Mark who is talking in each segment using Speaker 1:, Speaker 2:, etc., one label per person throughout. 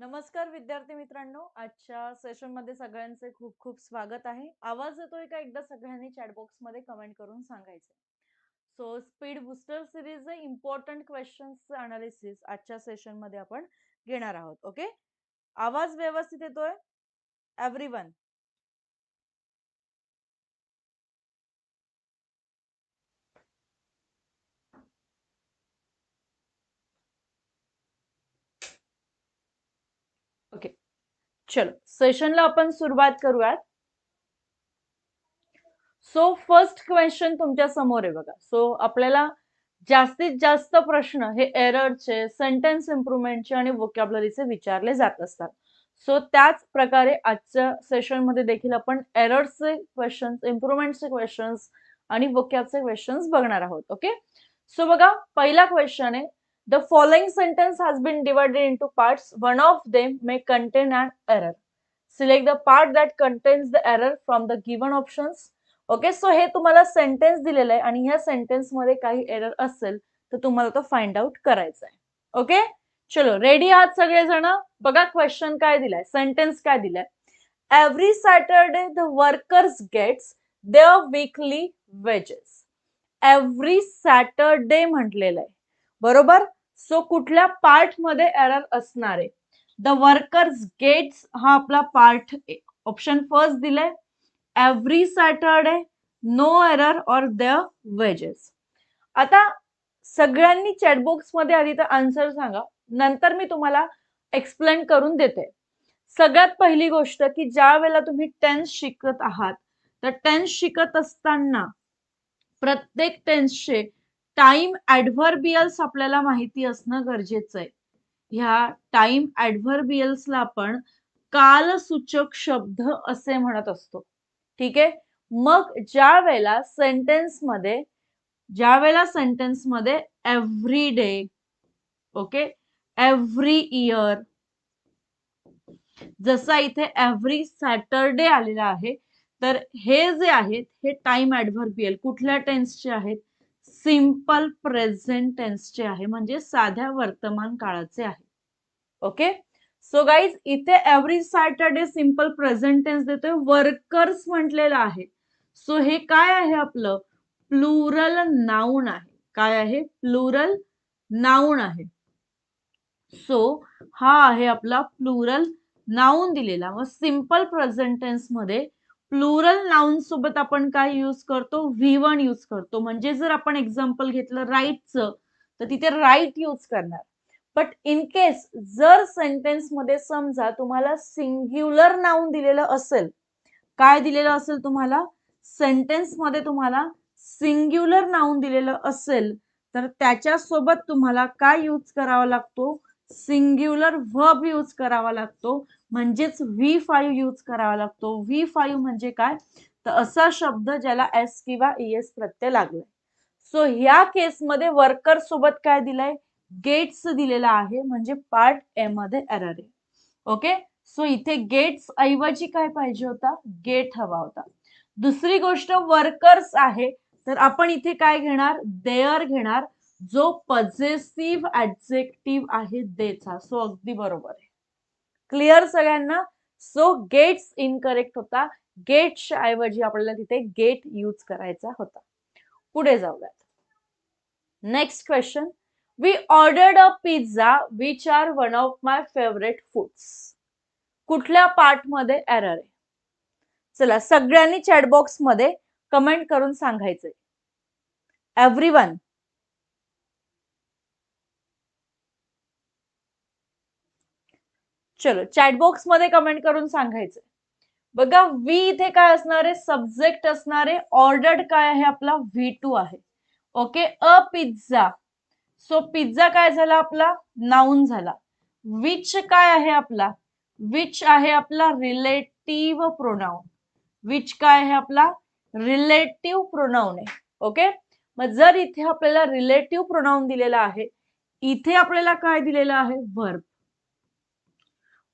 Speaker 1: नमस्कार विद्यार्थी मित्रांनो. आजच्या सेशनमध्ये सगळ्यांचे खूप खूप स्वागत आहे. आवाज येतोय का एकदा सगळ्यांनी चॅटबॉक्समध्ये कमेंट करून सांगायचं? So speed booster series important questions analysis आजच्या सेशनमध्ये आपण घेणार आहोत. ओके आवाज व्यवस्थित येतोय? एव्हरी वन ओके चलो सेशनला आपण सुरुवात करूयात. सो फर्स्ट क्वेश्चन तुमच्यासमोर आहे बघा. सो आपल्याला जास्तीत जास्त प्रश्न हे एररचे सेंटेन्स इम्प्रुव्हमेंटचे आणि वोकॅबलरीचे विचारले जात असतात. सो त्याच प्रकारे आजच्या सेशनमध्ये देखील आपण एरर्सचे क्वेश्चन्स इम्प्रुव्हमेंटचे क्वेश्चन्स आणि वोकॅबचे क्वेश्चन्स बघणार आहोत ओके सो बघा पहिला क्वेश्चन आहे The following sentence has been divided into parts. One of them may contain an error. Select the part that contains the error from the given options. Okay so हे तुम्हाला sentence दिलेलं आहे आणि ह्या सेंटेन्समध्ये काही एरर असेल तर तुम्हाला तो फाइंड आउट करायचा आहे. ओके चलो रेडी आहात सगळेजण? बघा क्वेश्चन काय दिलाय सेंटेन्स काय दिलाय. Every Saturday the workers gets the weekly wages every Saturday म्हटलेलं आहे. बरोबर? सो कुठल्या पार्टमध्ये एरर असणार आहे? द वर्कर्स गेट्स हा आपला पार्ट ऑप्शन फर्स्ट दिलाय. Every Saturday no error or the wages आता सगळ्यांनी चॅटबॉक्समध्ये आधी तर आन्सर सांगा. नंतर मी तुम्हाला एक्सप्लेन करून देते. सगळ्यात पहिली गोष्ट की ज्या वेळेला तुम्ही टेन्स शिकत आहात तर टेन्स शिकत असताना प्रत्येक टेन्सचे टाइम ऍडव्हर्बियल्स आपल्याला माहिती असणं गरजेचं आहे. ह्या टाइम ऍडव्हर्बियल्सला आपण कालसूचक शब्द असे म्हणत असतो. ठीक आहे? मग ज्या वेळेला सेंटेन्समध्ये ज्या वेळेला सेंटेन्समध्ये every day okay every year जसा इथे एव्हरी सॅटरडे आलेला आहे तर हे जे आहेत हे टाइम ऍडव्हर्बियल कुठल्या टेन्सचे आहेत? सिंपल प्रेझेंट टेन्सचे आहे म्हणजे साध्या वर्तमान काळाचे आहे. ओके? सो गाईज इथे every Saturday simple present tense देतोय. वर्कर्स म्हटलेलं आहे. सो हे काय आहे आपलं? प्लुरल नाऊन आहे. काय आहे? प्लुरल नाऊन आहे. सो हा आहे आपला प्लुरल नाऊन दिलेला. मग सिंपल प्रेझेंट टेन्समध्ये प्लुरल नाउन सोबत आपण काय यूज करतो? व्ही वन यूज करतो. म्हणजे जर आपण एक्झाम्पल घेतलं राईटचं तर तिथे राईट यूज करणार. बट इन केस जर सेंटेन्समध्ये समजा तुम्हाला सिंग्युलर नाउन दिलेलं असेल काय दिलेलं असेल तुम्हाला? सेंटेन्समध्ये तुम्हाला सिंग्युलर नाउन दिलेलं असेल तर त्याच्यासोबत तुम्हाला काय यूज करावा लागतो? सिंग्युलर व्हब यूज करावा लागतो. म्हणजेच व्ही फाईव्ह यूज करावा लागतो. व्ही फाईव्ह म्हणजे काय? तर असा शब्द ज्याला एस किंवा एस प्रत्यय लागलाय. सो ह्या केसमध्ये वर्कर सोबत काय दिलंय? गेट्स दिलेला आहे. म्हणजे पार्ट ए मध्ये एरर आहे. ओके सो इथे गेट्स ऐवजी काय पाहिजे होता? गेट हवा होता. दुसरी गोष्ट वर्कर्स आहे. तर आपण इथे काय घेणार? देअर घेणार. जो पजेसिव्ह ऍडजेक्टिव्ह आहे देचा. सो अगदी बरोबर आहे. क्लिअर सगळ्यांना. सो गेट्स इनकरेक्ट होता. गेटच्या ऐवजी आपल्याला तिथे गेट यूज करायचा होता. पुढे जाऊयात. Next question. We ordered a pizza which are one of my favourite foods कुठल्या पार्टमध्ये एरर आहे? चला सगळ्यांनी चॅटबॉक्समध्ये कमेंट करून सांगायचंय. एव्हरी वन चलो चॅटबॉक्समध्ये कमेंट करून सांगायचं बघा वी इथे काय असणार? आहे सब्जेक्ट असणार? आहे ऑर्डर्ड काय आहे? आपला व्ही टू आहे. Okay a pizza so pizza काय झाला आपला? नाऊन झाला. विच काय आहे आपला? विच आहे आपला? रिलेटिव्ह प्रोनाऊन विच काय आहे आपला? रिलेटिव्ह प्रोनाऊन आहे. ओके मग जर इथे आपल्याला रिलेटिव्ह प्रोनाऊन दिलेला आहे इथे आपल्याला काय दिलेलं आहे? Verb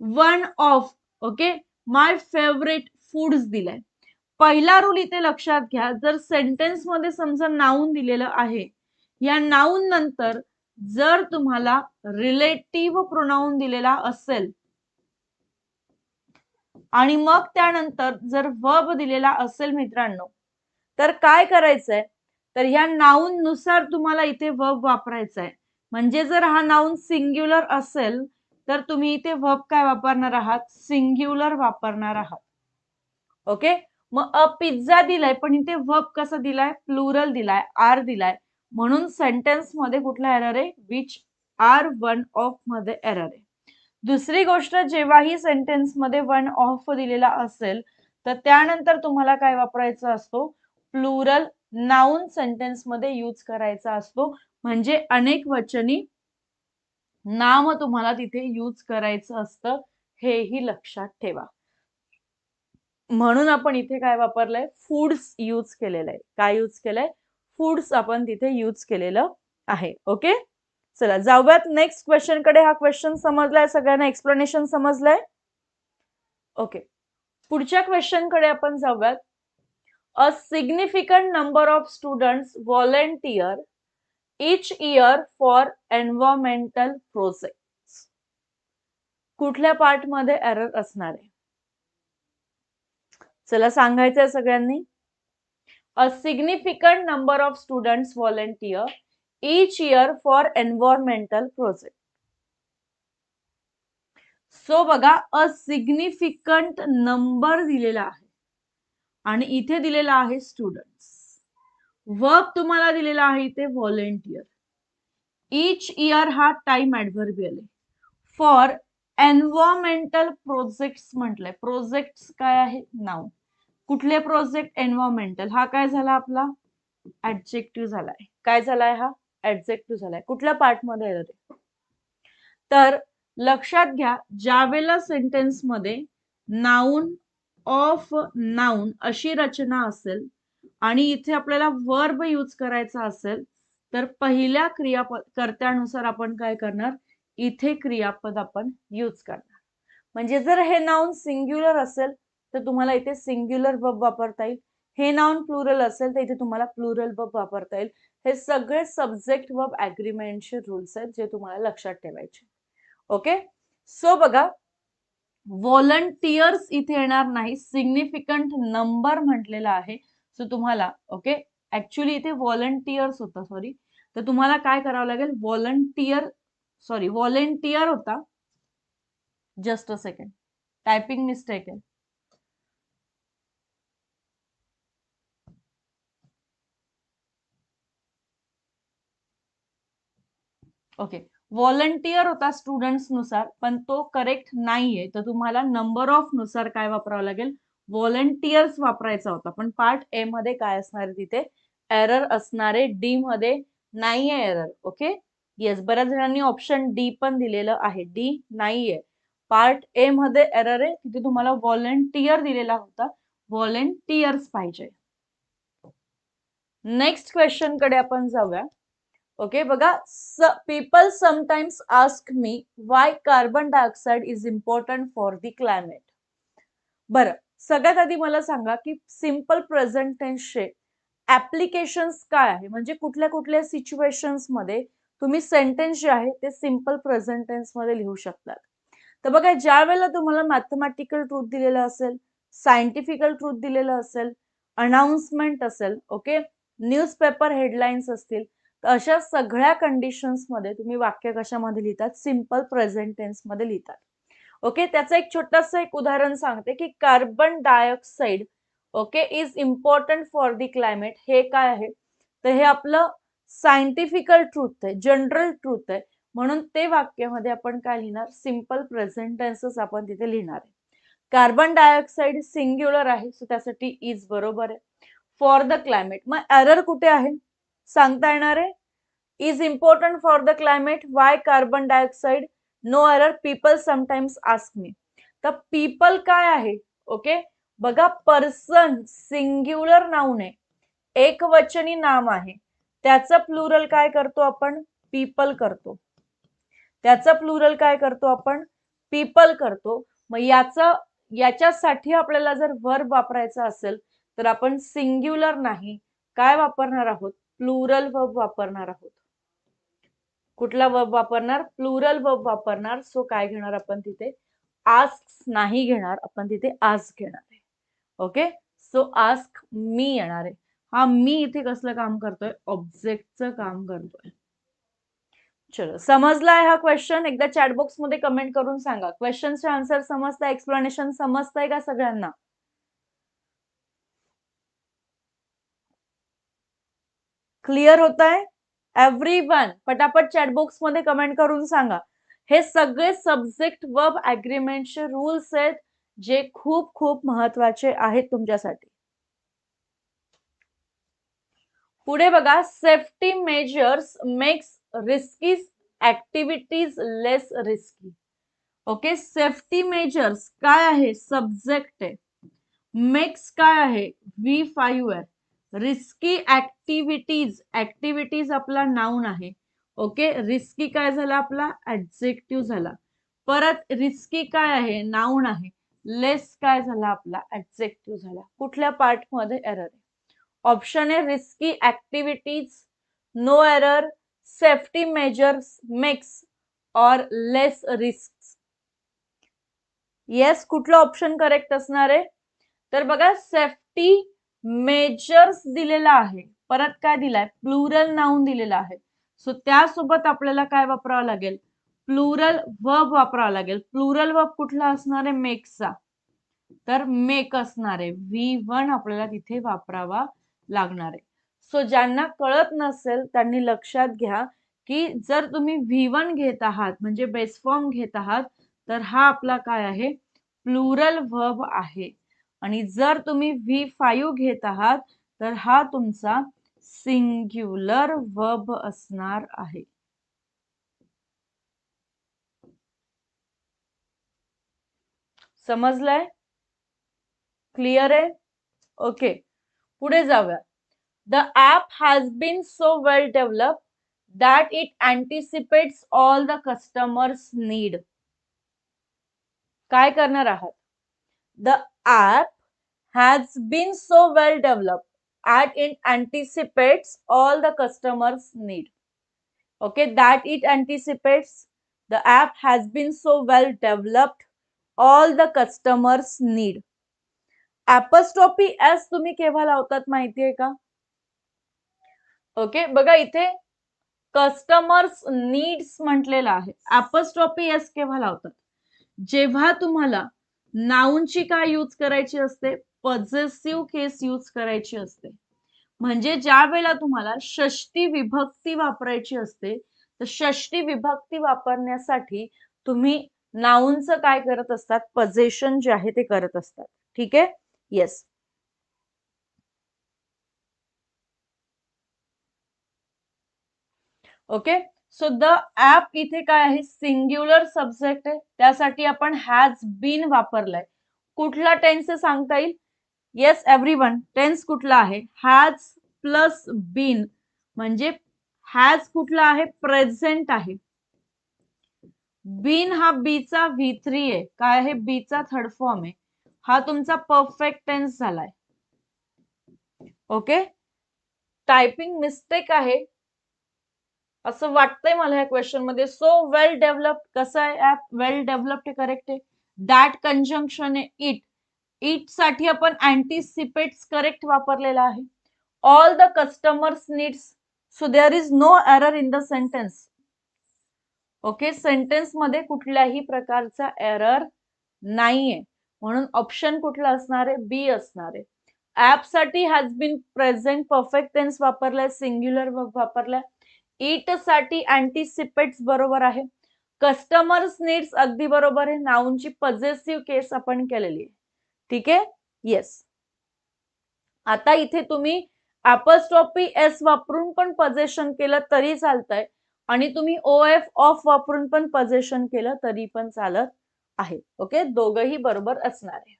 Speaker 1: one of okay my favourite foods दिलाय. पहिला रूल इथे लक्षात घ्या जर सेंटेन्समध्ये समजा नाऊन दिलेलं आहे या नाऊन नंतर जर तुम्हाला रिलेटिव्ह प्रोनाऊन दिलेला असेल आणि मग त्यानंतर जर वर्ब दिलेला असेल मित्रांनो तर काय करायचंय? तर ह्या नाऊन नुसार तुम्हाला इथे वर्ब वापरायचा आहे म्हणजे जर हा नाऊन सिंग्युलर असेल तर तुम्ही इथे वर्ब काय वापरणार आहात? सिंग्युलर वापरणार आहात. ओके मग अ पिझ्झा दिलाय पण इथे वर्ब कसा दिलाय? प्लुरल दिलाय आर दिलाय. म्हणून सेंटेन्समध्ये कुठला एरर आहे? विच आर वन ऑफमध्ये एरर आहे. दुसरी गोष्ट जेव्हाही सेंटेन्समध्ये वन ऑफ दिलेला असेल तर त्यानंतर तुम्हाला काय वापरायचा असतो? प्लुरल नाउन सेंटेन्समध्ये यूज करायचा असतो. म्हणजे अनेक वचनी नाम तुम्हाला तिथे यूज करायचं असतं हेही लक्षात ठेवा. म्हणून आपण इथे काय वापरलंय? फूड्स यूज केलेलं आहे काय यूज केलंय? फूड्स आपण तिथे यूज केलेलं आहे. ओके चला जाऊयात. नेक्स्ट क्वेश्चनकडे. हा क्वेश्चन समजलाय. सगळ्यांना एक्सप्लेनेशन समजलंय. ओके पुढच्या क्वेश्चनकडे आपण जाऊयात. A significant number of students volunteer each year for environmental projects. कुठल्या पार्टमध्ये एरर असणार आहे? चला सांगायचंय सगळ्यांनी. A significant number of students volunteer each year for environmental project so बघा अ सिग्निफिकंट नंबर दिलेला आहे. आणि इथे दिलेला आहे स्टुडंट्स वर्क तुम्हाला दिलेला आहे इथे व्हॉलेंटियर इच इयर हा टाइम ऍडव्हर्बियल आहे. फॉर एन्व्हायरमेंटल प्रोजेक्ट्स म्हटलंय. प्रोजेक्ट्स काय आहे? नाव कुठले प्रोजेक्ट एन्व्हायरमेंटल हा काय झाला आपला? ऍडजेक्टिव्ह झालाय. काय झालाय हा? ऍडजेक्टिव्ह झालाय. कुठल्या पार्टमध्ये ते? तर लक्षात घ्या ज्यावेळेला सेंटेन्समध्ये नाऊन ऑफ नाऊन अशी रचना असेल आणि इथे आपल्याला वर्ब यूज करायचा असेल तर पहिल्या क्रियापद कर्त्यानुसार आपण काय करणार? इथे क्रियापद आपण यूज करणार. म्हणजे जर हे नाऊन सिंग्युलर असेल तर तुम्हाला इथे सिंग्युलर बब वापरता येईल. हे नाऊन प्लुरल असेल तर इथे तुम्हाला प्लुरल बब वापरता येईल. हे सगळे सब्जेक्ट वर्ब अग्रीमेंटचे रूल्स आहेत जे तुम्हाला लक्षात ठेवायचे. ओके सो बघा व्हॉलंटियर्स इथे येणार नाही. सिग्निफिकंट नंबर म्हटलेला आहे. सो तुम्हाला ओके ऍक्च्युली इथे व्हॉलंटियर्स होता सॉरी तर तुम्हाला काय करावं लागेल? व्हॉलंटियर सॉरी व्हॉलेंटियर होता. Just a second typing mistake आहे. ओके व्हॉलंटियर होता स्टुडंट्सनुसार पण तो करेक्ट नाहीये. तर तुम्हाला नंबर ऑफनुसार काय वापरावं लागेल? व्हॉलंटियर्स वापरायचा होता. पण पार्ट ए मध्ये काय असणार तिथे? एरर असणारे डी मध्ये नाहीये एरर ओके येस बऱ्याच जणांनी ऑप्शन डी पण दिलेलं आहे. डी नाहीये. पार्ट ए मध्ये एरर आहे. तिथे तुम्हाला व्हॉलंटियर दिलेला होता. व्हॉलंटियर्स पाहिजे. नेक्स्ट क्वेश्चनकडे आपण जाऊया. ओके बघा people sometimes ask me why carbon dioxide is important for the climate बरं सगळ्यात आधी मला सांगा की सिंपल प्रेझेंट टेन्सचे ऍप्लिकेशन्स काय आहे? म्हणजे कुठल्या कुठल्या सिच्युएशन्समध्ये तुम्ही सेंटेन्स जे आहे ते सिंपल प्रेझेंट टेन्समध्ये लिहू शकतात. तर बघा ज्या वेळेला तुम्हाला मॅथमॅटिकल ट्रूथ दिलेलं असेल सायंटिफिकल ट्रूथ दिलेलं असेल अनाउन्समेंट असेल ओके न्यूजपेपर हेडलाईन्स असतील तर अशा सगळ्या कंडिशन्समध्ये तुम्ही वाक्य कशामध्ये लिहितात? सिंपल प्रेझेंट टेन्समध्ये लिहितात. ओके? त्याचं एक छोटस एक उदाहरण सांगते की carbon dioxide okay is important for the climate. हे काय आहे? तर हे आपलं सायंटिफिकल ट्रूथ आहे जनरल ट्रूथ आहे. म्हणून ते वाक्यामध्ये आपण काय लिहिणार? सिंपल प्रेझेंटेन्सेस आपण तिथे लिहिणार आहे. कार्बन डायऑक्साईड सिंग्युलर आहे सो त्यासाठी इज बरोबर आहे. For the climate. मग एरर कुठे आहे? सांगता येणार आहे? Is important for the climate. Why carbon dioxide no error people sometimes ask me तर पीपल काय आहे? ओके बघा पर्सन सिंग्युलर नाऊन आहे. एक वचनी नाम आहे. त्याचं प्लुरल काय करतो आपण? पीपल करतो. त्याचं प्लुरल काय करतो आपण? पीपल करतो. मग याचं याच्यासाठी आपल्याला जर वर्ब वापरायचा असेल तर आपण सिंग्युलर नाही. काय वापरणार आहोत? प्लुरल वर्ब वापरणार आहोत. कुठला वर्ब वापरणार? प्लुरल वर्ब वापरणार. सो काय घेणार आपण तिथे? आस्क नाही घेणार. आपण तिथे आस्क घेणार आहे. ओके सो आस्क मी येणार आहे. हा मी इथे कसलं काम करतोय? ऑब्जेक्टचं काम करतोय. चलो समजलाय हा क्वेश्चन एकदा चॅटबॉक्समध्ये कमेंट करून सांगा. क्वेश्चनचे आन्सर समजताय? एक्सप्लेनेशन समजताय का सगळ्यांना? क्लिअर होत आहे एव्हरी वन पटापट चॅटबॉक्समध्ये कमेंट करून सांगा. हे सगळे सब्जेक्ट वर्ब अग्रीमेंटचे रूल्स आहेत जे खूप खूप महत्त्वाचे आहेत तुमच्यासाठी. पुढे बघा safety measures makes risky activities less risky okay safety measures काय आहे? सब्जेक्ट आहे. मेक्स काय आहे? व्ही फाईव्ह आहे. रिस्की ऍक्टिव्हिटीज ऍक्टिव्हिटीज आपला नाऊन आहे. ओके रिस्की काय झाला आपला? ऍडजेक्टिव्ह झाला. परत रिस्की काय आहे? नाऊन आहे. लेस काय झाला आपला? ऍडजेक्टिव्ह झाला. कुठल्या पार्टमध्ये एरर आहे? ऑप्शन आहे risky activities no error safety measures makes or less risk yes कुठलं ऑप्शन करेक्ट असणार आहे? तर बघा सेफ्टी मेजर्स दिलेला आहे. परत काय दिलाय? प्लुरल नाऊन दिलेला आहे. सो त्यासोबत आपल्याला काय वापरावं लागेल? प्लुरल वर्ब वापरावा लागेल. प्लुरल वर्ब कुठला असणार आहे? मेकचा तर मेक असणार आहे. व्ही वन आपल्याला तिथे वापरावा लागणार आहे. सो ज्यांना कळत नसेल त्यांनी लक्षात घ्या की जर तुम्ही व्ही वन घेत आहात म्हणजे बेस फॉर्म घेत आहात तर हा आपला काय आहे? प्लुरल वर्ब आहे. आणि जर तुम्ही व्ही फायू घेत आहात तर हा तुमचा सिंग्युलर वर्ब असणार आहे. समजलंय? क्लिअर आहे? ओके पुढे जाऊया. The app has been so well develop that it anticipates all the customers need काय करणार आहात? The app has been so well developed at it anticipates all the customers need okay that it anticipates the app has been so well developed all the customers need apostrophe S तुम्ही केव्हा लावतात माहितीये का? Okay बघा इथे customers needs म्हटलेलं आहे. ऍपस्टॉपी S केव्हा लावतात? जेव्हा तुम्हाला नाऊनची काय यूज करायची असते? पजेसिव्ह केस यूज करायची असते. म्हणजे ज्या वेळेला तुम्हाला षष्टी विभक्ती वापरायची असते तर षष्टी विभक्ती वापरण्यासाठी तुम्ही नाऊनचं काय करत असतात? पजेशन जे आहे ते करत असतात. ठीक आहे? Yes okay so the app इथे काय आहे? सिंग्युलर सब्जेक्ट आहे. त्यासाठी आपण हॅज बीन वापरलाय. कुठला टेन्स सांगता येईल? येस एव्हरी वन टेन्स कुठला आहे? हॅज प्लस बीन म्हणजे हॅज कुठला आहे? प्रेझेंट आहे. बीन हा बीचा व्ही थ्री आहे. काय आहे? बीचा थर्ड फॉर्म आहे. हा तुमचा परफेक्ट टेन्स झालाय. ओके टायपिंग मिस्टेक आहे. असं वाटतंय मला या क्वेश्चनमध्ये. सो वेल डेव्हलप्ड कसं आहे ऍप वेल डेव्हलप्ड करेक्ट आहे. दॅट कंजंक्शन आहे इट इटसाठी आपण अँटीसिपेट करेक्ट वापरलेला आहे. All the customers needs so there is no error in the sentence okay सेंटेन्समध्ये कुठल्याही प्रकारचा एरर नाहीये. म्हणून ऑप्शन कुठला असणार आहे? बी असणार आहे. ऍपसाठी has been present perfect tense वापरलाय सिंग्युलर वापरलाय. इटसाठी अँटीसिपेट्स बरोबर आहे. कस्टमर्स नीड्स अगदी बरोबर आहे. नाऊनची पजेसिव्ह केस आपण केलेली आहे. ठीक आहे? येस आता इथे तुम्ही अपस्टॉपी एस वापरून पण पजेशन केलं तरी चालतंय आणि तुम्ही ओ एफ ऑफ वापरून पण पजेशन केलं तरी पण चालत आहे. ओके दोघही बरोबर असणार आहे.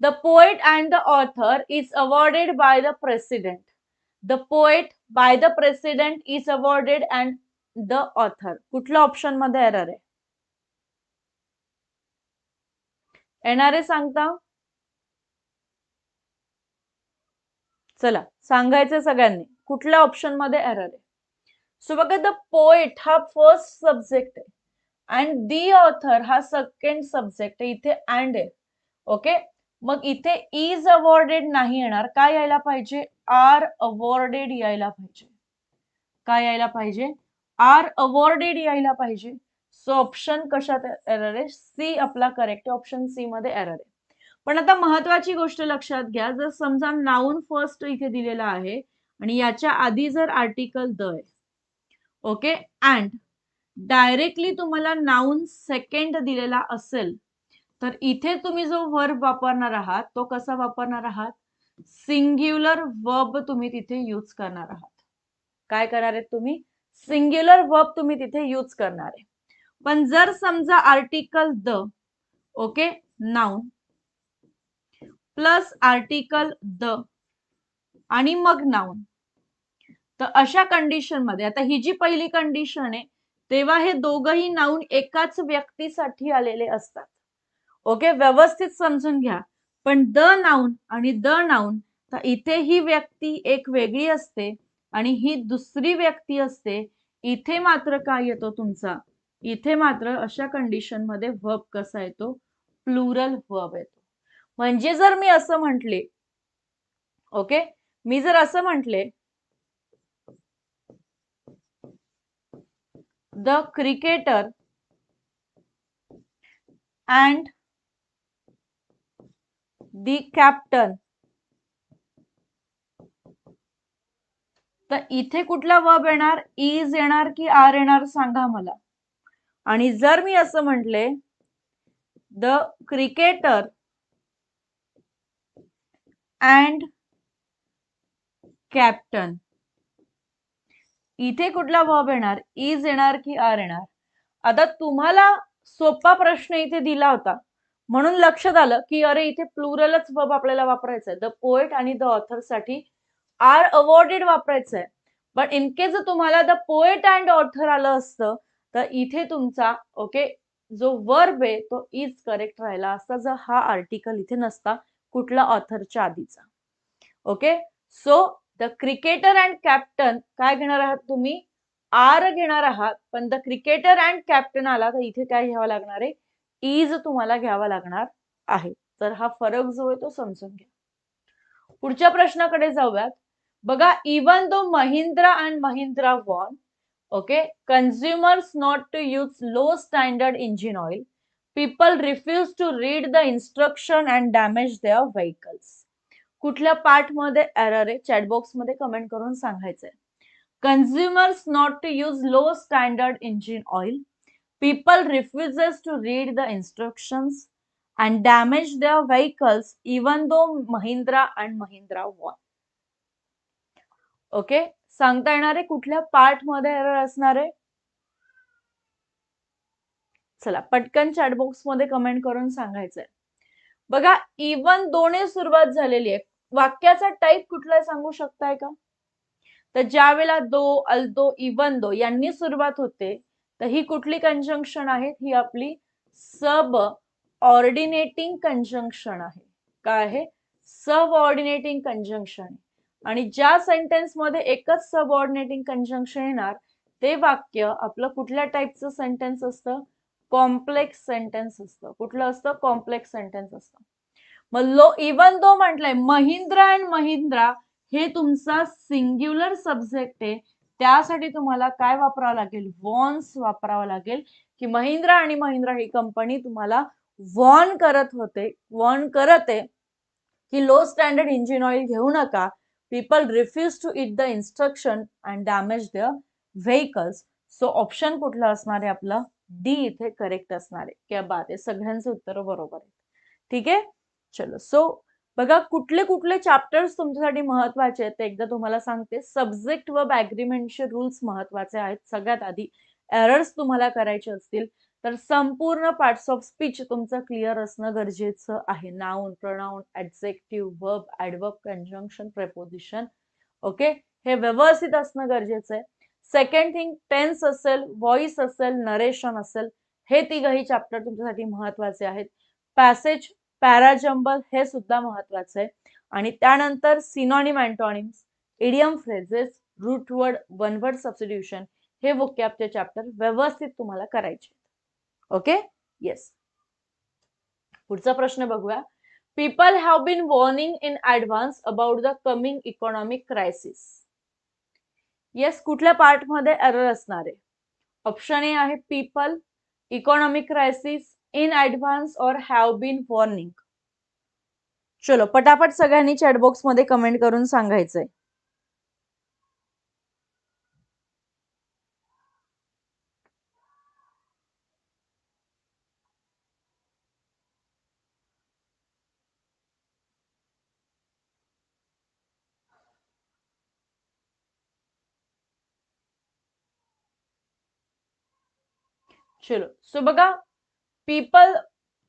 Speaker 1: The poet and the author is awarded by the president the poet by the president is awarded and the author कुठल्या ऑप्शनमध्ये एरर आहे? येणारे सांगता? चला सांगायचं सगळ्यांनी. कुठल्या ऑप्शनमध्ये एरर आहे? सो बघा द पोएट हा फर्स्ट सब्जेक्ट आहे. अँड दी ऑथर हा सेकंड सब्जेक्ट इथे अँड आहे. ओके मग इथे इज अवॉर्डेड नाही येणार. काय यायला पाहिजे? आर अवॉर्डेड यायला पाहिजे. काय यायला पाहिजे? आर अवॉर्डेड यायला पाहिजे. सो ऑप्शन कशात एरर आहे? सी आपला करेक्ट ऑप्शन सी मध्ये एरर आहे. पण आता महत्वाची गोष्ट लक्षात घ्या. जर समजा नाऊन फर्स्ट इथे दिलेला आहे आणि याच्या आधी जर आर्टिकल द आहे. ओके अँड डायरेक्टली तुम्हाला नाऊन सेकंड दिलेला असेल तर इथे तुम्ही जो वर्ब वापरणार आहात तो कसा वापरणार आहात? सिंग्युलर वर्ब तुम्ही तिथे यूज करणार आहात. काय करणार आहेत तुम्ही? सिंग्युलर वर्ब तुम्ही तिथे यूज करणार आहे. पण जर समजा article the okay noun plus article the आणि मग नाउन तर अशा कंडिशनमध्ये आता ही जी पहिली कंडिशन आहे तेव्हा हे दोघही नाऊन एकाच व्यक्तीसाठी आलेले असतात. ओके? व्यवस्थित समजून घ्या. पण द नाऊन आणि द नाऊन तर इथे ही व्यक्ती एक वेगळी असते आणि ही दुसरी व्यक्ती असते. इथे मात्र काय येतो तुमचा? इथे मात्र अशा कंडिशनमध्ये व्हब कसा येतो? प्लुरल व्हब येतो. म्हणजे जर मी असं म्हटले ओके? मी जर असं म्हटले the cricketer and the captain. तर इथे कुठला वर्ब येणार? इज येणार की आर येणार सांगा मला. आणि जर मी असं म्हटले द क्रिकेटर अँड कॅप्टन इथे कुठला वर्ब येणार? इज येणार की आर येणार? आता तुम्हाला सोपा प्रश्न इथे दिला होता. म्हणून लक्षात आलं की अरे इथे प्लुरलच वर्ब आपल्याला वापरायचं आहे द पोएट आणि द ऑथरसाठी आर अवॉर्डेड वापरायचं आहे पण इन केस जर तुम्हाला द पोएट अँड ऑथर आलं असतं तर इथे तुमचा ओके जो वर्ब आहे तो इज करेक्ट राहिला असता जर हा आर्टिकल इथे नसता कुठला ऑथरच्या आधीचा. Okay so the cricketer and captain काय घेणार आहात तुम्ही? आर घेणार आहात पण द क्रिकेटर अँड कॅप्टन आला तर इथे काय घ्यावं लागणार आहे? इज तुम्हाला घ्यावा लागणार आहे. तर हा फरक जो आहे तो समजून घ्या. पुढच्या प्रश्नाकडे जाऊयात. बघा even though Mahindra and Mahindra warn okay consumers not to use low standard engine oil people refuse to read the instruction and damage their vehicles कुठल्या पार्टमध्ये एरर आहे? चॅटबॉक्समध्ये कमेंट करून सांगायचंय. Consumers not to use low standard engine oil people refuses to read the instructions and damage their vehicles even though Mahindra and Mahindra won. Okay सांगता येणारे कुठल्या पार्टमध्ये एरर असणार? आहे चला पटकन चॅटबॉक्समध्ये कमेंट करून सांगायचंय. बघा इवन दोने सुरुवात झालेली आहे. वाक्याचा टाईप कुठला सांगू शकताय का? तर ज्या वेळेला दो अल्दो इवन दो यांनी सुरुवात होते तर ही कुठली कंजंक्शन आहे? ही आपली सब ऑर्डिनेटिंग कंजंक्शन आहे. काय आहे? सब ऑर्डिनेटिंग कंजंक्शन आणि ज्या सेंटेन्समध्ये एकच सब ऑर्डिनेटिंग कंजंक्शन येणार ते वाक्य आपलं कुठल्या टाईपचं सेंटेन्स असतं? कॉम्प्लेक्स सेंटेन्स असतं. कुठलं असतं? कॉम्प्लेक्स सेंटेन्स असतं. मग लो इवन दो म्हटलंय महिंद्रा अँड महिंद्रा हे तुमचा सिंग्युलर सब्जेक्ट आहे. त्यासाठी तुम्हाला काय वापरावं लागेल? वॉन्स वापरावं लागेल. की महिंद्रा आणि महिंद्रा ही कंपनी तुम्हाला वॉर्न करत होते वॉर्न करत आहे की लो स्टँडर्ड इंजिन ऑइल घेऊ नका. People refuse to it the instruction and damage the vehicles so option कुठलं असणार आहे आपलं? डी इथे करेक्ट असणार आहे. क्या बात आहे. सगळ्यांचं उत्तर बरोबर आहे. ठीक आहे? चलो. सो बघा कुठले कुठले चॅप्टर्स तुमच्यासाठी महत्त्वाचे आहेत ते एकदा तुम्हाला सांगते. सब्जेक्ट व बॅग्रीमेंटचे रूल्स महत्त्वाचे आहेत. सगळ्यात आधी एरर्स तुम्हाला करायचे असतील तर संपूर्ण पार्ट्स ऑफ स्पीच तुमचं क्लिअर असणं गरजेचं आहे. Noun pronoun adjective verb adverb conjunction preposition okay हे व्यवस्थित असणं गरजेचं आहे. सेकंड थिंग टेन्स असेल व्हॉइस असेल नरेशन असेल हे तिघही चॅप्टर तुमच्यासाठी महत्त्वाचे आहेत. पॅसेज पॅराजंबल हे सुद्धा महत्वाचं आहे. आणि त्यानंतर synonym antonyms idiom phrases root word one word substitution हे वोकॅपचे चॅप्टर व्यवस्थित तुम्हाला करायचे ओके येस पुढचा प्रश्न बघूया. People have been warning in advance about the coming economic crisis yes कुठल्या पार्टमध्ये एरर असणार आहे? ऑप्शन ए आहे people economic crisis in advance और हॅव बीन वॉर्निंग चलो पटापट सगळ्यांनी चॅटबॉक्समध्ये कमेंट करून सांगायचंय. चलो सो बघा पीपल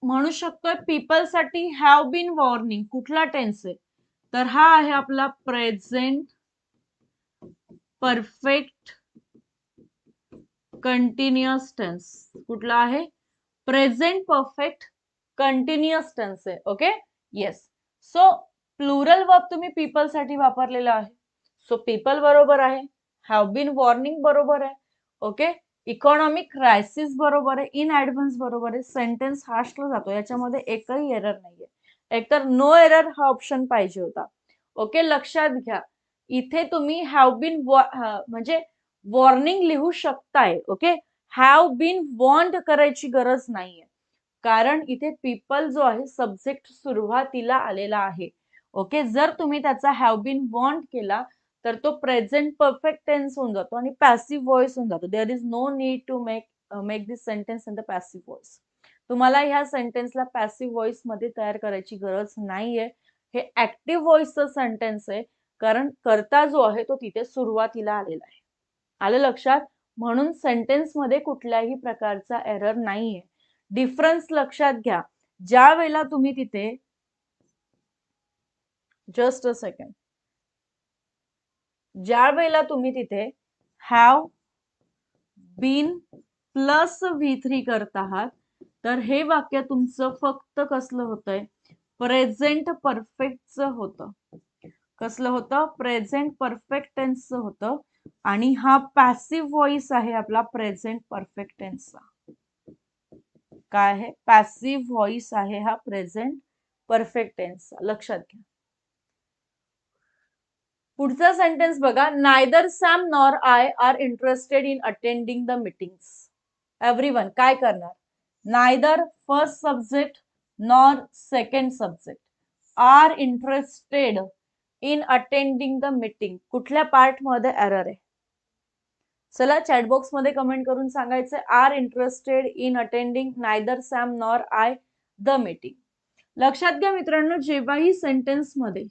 Speaker 1: म्हणू शकतोय पीपलसाठी हॅव बीन वॉर्निंग कुठला टेन्स आहे? तर हा आहे आपला प्रेझेंट परफेक्ट कंटिन्युअस टेन्स कुठला आहे? प्रेझेंट परफेक्ट कंटिन्युअस टेन्स आहे. Okay yes so plural verb तुम्ही पीपलसाठी वापरलेला आहे. सो पीपल बरोबर आहे. हॅव बीन वॉर्निंग बरोबर आहे. ओके इकॉनॉमिक क्रायसिस बरोबर आहे इन ऍडव्हान्स बरोबर आहे सेंटेन्स हार्शला जातो. याच्यामध्ये एकही एरर नाहीये. एकतर नो एरर हा ऑप्शन पाहिजे होता. ओके लक्षात घ्या. इथे तुम्ही हॅव बीन म्हणजे वॉर्निंग लिहू शकताय ओके हॅव बीन वॉन्ट करायची गरज नाहीये. कारण इथे पीपल जो आहे सब्जेक्ट सुरुवातीला आलेला आहे. ओके जर तुम्ही त्याचा हॅव बीन वॉन्ट केला तर तो प्रेझेंट परफेक्ट टेन्स होऊन जातो आणि पॅसिव्ह व्हॉइस होऊन जातो. There is no need to make make this sentence in the passive voice तुम्हाला ह्या सेंटेन्सला पॅसिव्ह व्हॉइसमध्ये तयार करायची गरज नाहीये. हे ऍक्टिव्ह व्हॉइसचं सेंटेन्स आहे. कारण करता जो आहे तो तिथे सुरुवातीला आलेला आहे. आलं लक्षात? म्हणून सेंटेन्समध्ये कुठल्याही प्रकारचा एरर नाहीये. डिफरन्स लक्षात घ्या. ज्या वेळेला तुम्ही तिथे जस्ट अ सेकंड ज्या वेळेला तुम्ही तिथे have been plus V three करत आहात तर हे वाक्य तुमचं फक्त कसलं होतंय? प्रेझेंट परफेक्टचं होतं. कसलं होतं? प्रेझेंट परफेक्ट टेन्सचं होतं. आणि हा पॅसिव्ह व्हॉइस आहे आपला प्रेझेंट परफेक्ट टेन्सचा काय आहे? पॅसिव्ह व्हॉइस आहे हा प्रेझेंट परफेक्ट टेन्सचा लक्षात घ्या. पुढचा सेंटेन्स बघा. Neither Sam nor I are interested in attending the meetings every one काय करणार? Neither first subject nor second subject are interested in attending the meeting कुठल्या पार्टमध्ये एरर आहे? चला चॅटबॉक्समध्ये कमेंट करून सांगायचं are interested in attending neither Sam nor I the meeting लक्षात घ्या मित्रांनो जेव्हाही सेंटेन्समध्ये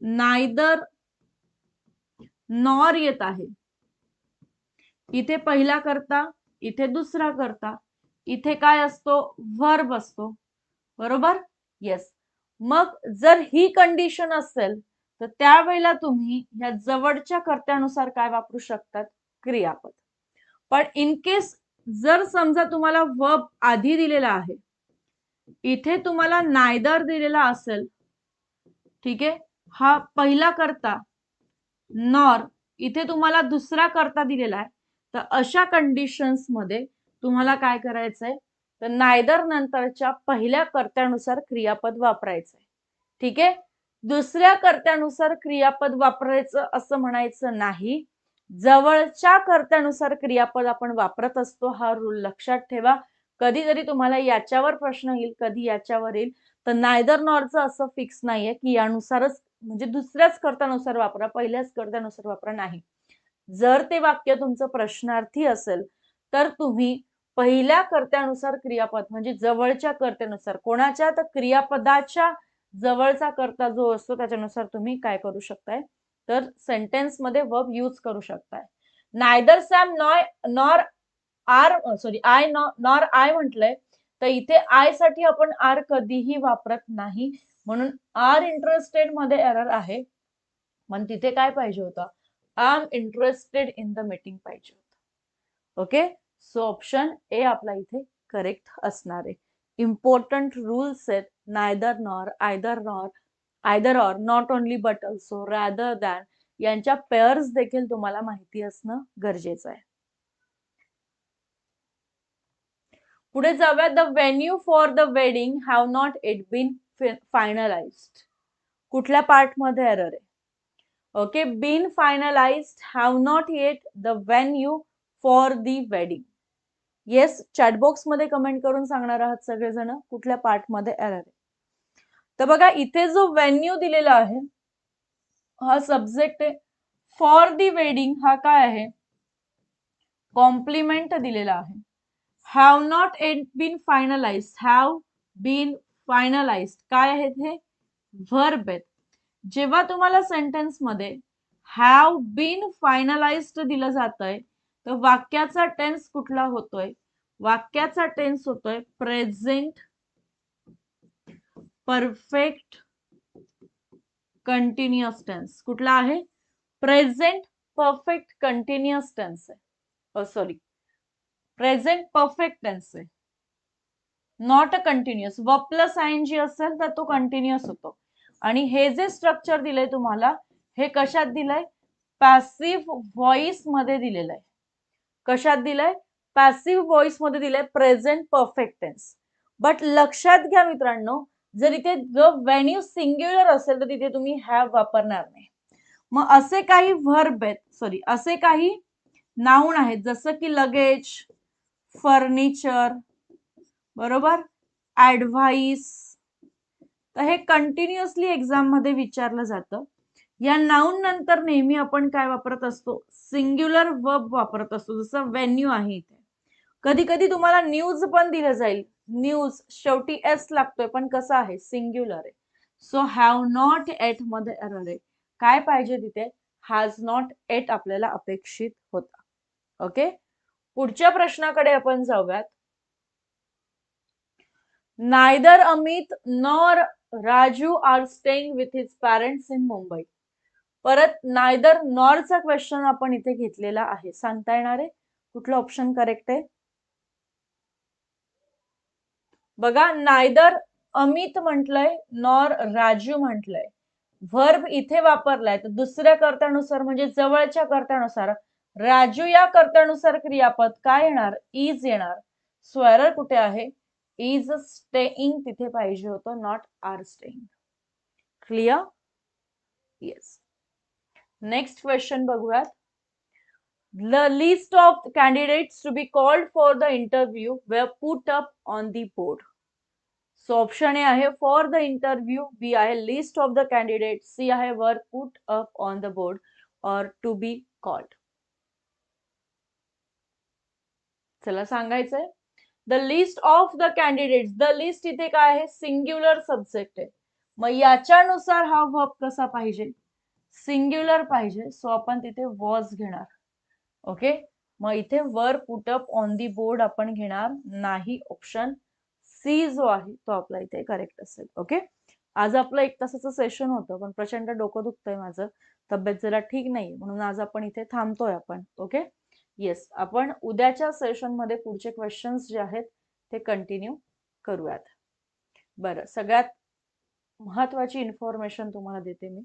Speaker 1: नायदर नॉर येत आहे. इथे पहिला करता इथे दुसरा करता इथे काय असतो? व्हर्ब असतो. बरोबर? येस मग जर ही कंडिशन असेल तर त्यावेळेला तुम्ही ह्या जवळच्या कर्त्यानुसार काय वापरू शकतात? क्रियापद. पण इन केस जर समजा तुम्हाला वर्ब आधी दिलेला आहे इथे तुम्हाला नायदर दिलेला असेल ठीक आहे? हा पहिला करता नॉर इथे तुम्हाला दुसरा करता दिलेला आहे. तर अशा कंडिशन्समध्ये तुम्हाला काय करायचंय? तर नायदर नंतरच्या पहिल्या कर्त्यानुसार क्रियापद वापरायचंय. ठीक आहे? दुसऱ्या कर्त्यानुसार क्रियापद वापरायचं असं म्हणायचं नाही. जवळच्या कर्त्यानुसार क्रियापद आपण वापरत असतो हा रूल लक्षात ठेवा. कधीतरी तुम्हाला याच्यावर प्रश्न येईल कधी याच्यावर येईल. तर नायदर नॉरचं असं फिक्स नाहीये की यानुसारच म्हणजे दुसऱ्याच कर्त्यानुसार वापरा पहिल्याच कर्त्यानुसार वापरा नाही. जर ते वाक्य तुमचं प्रश्नार्थी असेल तर तुम्ही पहिल्या कर्त्यानुसार क्रियापद म्हणजे जवळच्या कर्त्यानुसार कोणाच्या तर क्रियापदाच्या जवळचा कर्ता जो असतो त्याच्यानुसार तुम्ही काय करू शकताय? तर सेंटेन्समध्ये वर्ब यूज करू शकताय. Neither Sam nor nor are sorry I nor I म्हटलंय तर इथे आयसाठी आपण आर कधीही वापरत नाही. म्हणून आर इंटरेस्टेडमध्ये एरर आहे. पण तिथे काय पाहिजे होतं? I am interested in the meeting पाहिजे होतं. ओके सो ऑप्शन ए आपला इथे करेक्ट असणार आहे. इम्पॉर्टंट रूल्स आहेत neither nor either nor either or not only but also rather than यांच्या पेअर्स देखील तुम्हाला माहिती असणं गरजेचं आहे. पुढे जाऊया. The venue for the wedding have not it been finalised कुठल्या पार्टमध्ये एरर आहे? Okay been finalised have not yet the venue for the wedding yes चॅटबॉक्समध्ये comment करून सांगणार आहात सगळेजण कुठल्या पार्टमध्ये एरर आहे. तर बघा इथे जो व्हेन्यू दिलेला आहे हा सब्जेक्ट आहे. फॉर दी वेडिंग हा काय आहे? कॉम्प्लिमेंट दिलेला आहे. Have not yet been finalise have been finalise काय आहेत हे? व्हर्ब आहेत. जेव्हा तुम्हाला सेंटेन्समध्ये हॅव बीन फायनलाइज्ड दिलं जातंय तर वाक्याचा टेन्स कुठला होतोय? वाक्याचा टेन्स होतोय प्रेझेंट परफेक्ट कंटिन्युअस टेन्स कुठला आहे? प्रेझेंट परफेक्ट कंटिन्युअस टेन्स आहे. सॉरी प्रेझेंट परफेक्ट टेन्स आहे. Not a continuous V plus I G असेल तर तो कंटिन्युअस होतो. आणि हे जे स्ट्रक्चर दिलंय तुम्हाला हे कशात दिलंय? पॅसिव्ह व्हॉइसमध्ये दिलेलं आहे कशात दिलंय? पॅसिव्ह व्हॉइसमध्ये दिलंय प्रेझेंट परफेक्ट टेन्स बट लक्षात घ्या मित्रांनो जर इथे जो व्हॅन्यू सिंग्युलर असेल तर तिथे तुम्ही हॅव वापरणार नाही. मग असे काही व्हर्ब आहेत सॉरी असे काही नाऊन आहेत जसं की लगेज फर्निचर बरोबर? ऍडव्हाइस तर हे कंटिन्युअसली एक्झाममध्ये विचारलं जातं. या नाऊन नंतर नेहमी आपण काय वापरत असतो? सिंग्युलर वर्ब वापरत असतो. जसं व्हेन्यू आहे इथे. कधी कधी तुम्हाला न्यूज पण दिलं जाईल. न्यूज शेवटी एस लागतोय पण कसं आहे? सिंग्युलर आहे. सो हॅव नॉट एटमध्ये एरर आहे काय पाहिजे तिथे? हॅज नॉट एट आपल्याला अपेक्षित होता. ओके पुढच्या प्रश्नाकडे आपण जाऊयात. Neither Amit nor Raju are staying with his parents in Mumbai. परत नायदर नॉरचा क्वेश्चन आपण इथे घेतलेला आहे. सांगता येणार आहे? कुठलं ऑप्शन करेक्ट आहे? बघा नायदर अमित म्हटलंय नॉर राजू म्हटलंय. व्हर्ब इथे वापरलाय तर दुसऱ्या कर्त्यानुसार म्हणजे जवळच्या कर्त्यानुसार राजू या कर्त्यानुसार क्रियापद काय येणार? इज येणार. स्वेरर कुठे आहे? इज स्टेइंग तिथे पाहिजे होतं not are staying clear yes next question बघूयात. The list of candidates to be called for the interview were put up on the board so option A आहे फॉर द इंटरव्ह्यू बी आहे list of the candidate C आहे वर put up on the board और to be called चला सांगायचंय? The list of the candidate the list इथे काय आहे? सिंग्युलर सब्जेक्ट आहे. मग याच्यानुसार हा वर्ब कसा पाहिजे? सिंग्युलर पाहिजे. सो आपण तिथे वॉज घेणार. ओके मग इथे वर पुटअप ऑन दी बोर्ड आपण घेणार नाही. ऑप्शन सी जो आहे तो आपला इथे करेक्ट असेल. ओके आज आपलं एक तासाचं सेशन होतं पण प्रचंड डोकं दुखतंय माझं. तब्येत जरा ठीक नाही म्हणून आज आपण इथे थांबतोय आपण. ओके येस आपण उद्याच्या सेशनमध्ये पुढचे क्वेश्चन्स जे आहेत ते कंटिन्यू करूयात. बरं सगळ्यात महत्वाची इन्फॉर्मेशन तुम्हाला देते मी.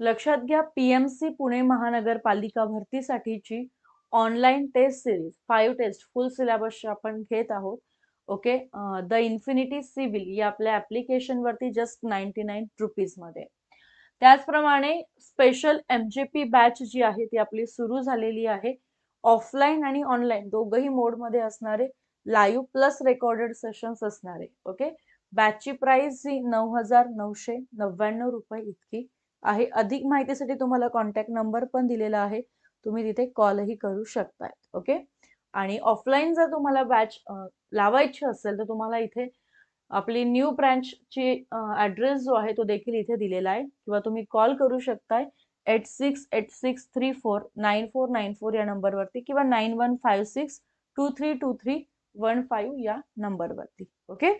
Speaker 1: लक्षात घ्या पीएमसी पुणे महानगरपालिका भरतीसाठीची online test series five test full syllabus आपण घेत आहोत. ओके द इन्फिनिटी सिव्हिल या आपल्या ऍप्लिकेशन वरती जस्ट नाईन्टी नाईन रुपीजमध्ये. त्याचप्रमाणे special M J P batch जी आहे ती आपली सुरू झालेली आहे. ऑफलाईन आणि ऑनलाईन दोघही मोडमध्ये असणारे लाईव्ह प्लस रेकॉर्डेड सेशन्स असणारे ओके बॅचची प्राइस ही नऊ हजार नऊशे नव्याण्णव रुपये इतकी आहे. अधिक माहितीसाठी तुम्हाला कॉन्टॅक्ट नंबर पण दिलेला आहे. तुम्ही तिथे कॉलही करू शकताय ओके आणि ऑफलाईन जर तुम्हाला बॅच लावायची असेल तर तुम्हाला इथे आपली न्यू ब्रँचची ऍड्रेस जो आहे तो देखील इथे दिलेला आहे. किंवा तुम्ही कॉल करू शकताय eight six eight six three four nine four nine four या नंबरवरती किंवा nine one five six two three two three one five या नंबरवरती ओके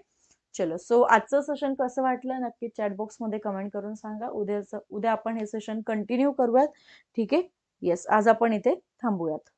Speaker 1: चलो सो आजचं सेशन कसं वाटलं? नक्की चॅटबॉक्समध्ये कमेंट करून सांगा. उद्याचं उद्या आपण हे सेशन कंटिन्यू करूयात. ठीक आहे? येस आज आपण इथे थांबूयात.